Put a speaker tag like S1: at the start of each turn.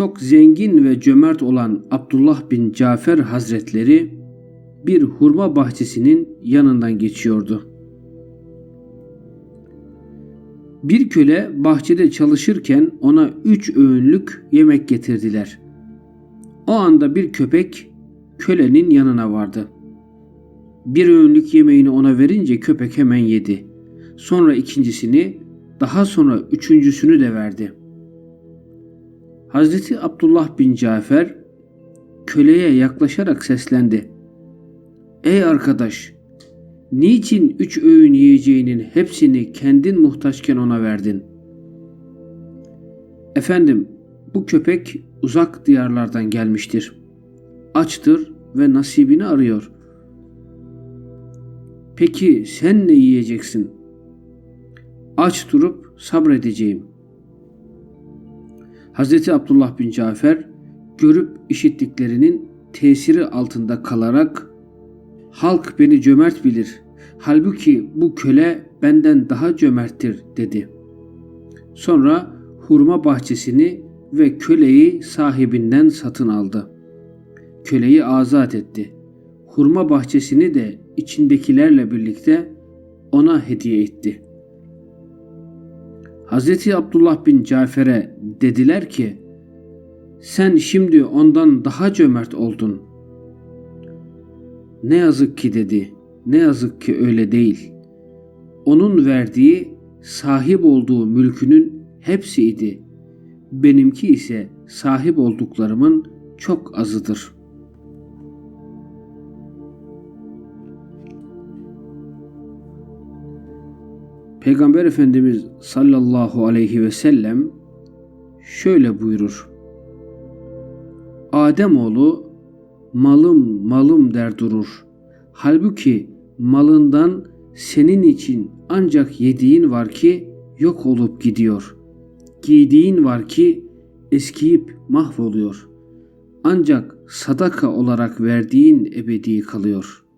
S1: Çok zengin ve cömert olan Abdullah bin Cafer Hazretleri bir hurma bahçesinin yanından geçiyordu. Bir köle bahçede çalışırken ona üç öğünlük yemek getirdiler. O anda bir köpek kölenin yanına vardı. Bir öğünlük yemeğini ona verince köpek hemen yedi. Sonra ikincisini, daha sonra üçüncüsünü de verdi. Hazreti Abdullah bin Cafer köleye yaklaşarak seslendi. Ey arkadaş, niçin üç öğün yiyeceğinin hepsini kendin muhtaçken ona verdin? Efendim, bu köpek uzak diyarlardan gelmiştir. Açtır ve nasibini arıyor. Peki sen ne yiyeceksin? Aç durup sabredeceğim. Hazreti Abdullah bin Cafer görüp işittiklerinin tesiri altında kalarak halk beni cömert bilir. Halbuki bu köle benden daha cömerttir dedi. Sonra hurma bahçesini ve köleyi sahibinden satın aldı. Köleyi azat etti. Hurma bahçesini de içindekilerle birlikte ona hediye etti. Hazreti Abdullah bin Cafer'e dediler ki, sen şimdi ondan daha cömert oldun. Ne yazık ki dedi, ne yazık ki öyle değil. Onun verdiği sahip olduğu mülkünün hepsiydi. Benimki ise sahip olduklarımın çok azıdır.'' Peygamber Efendimiz sallallahu aleyhi ve sellem şöyle buyurur. Ademoğlu malım malım der durur. Halbuki malından senin için ancak yediğin var ki yok olup gidiyor. Giydiğin var ki eskiyip mahvoluyor. Ancak sadaka olarak verdiğin ebedi kalıyor.''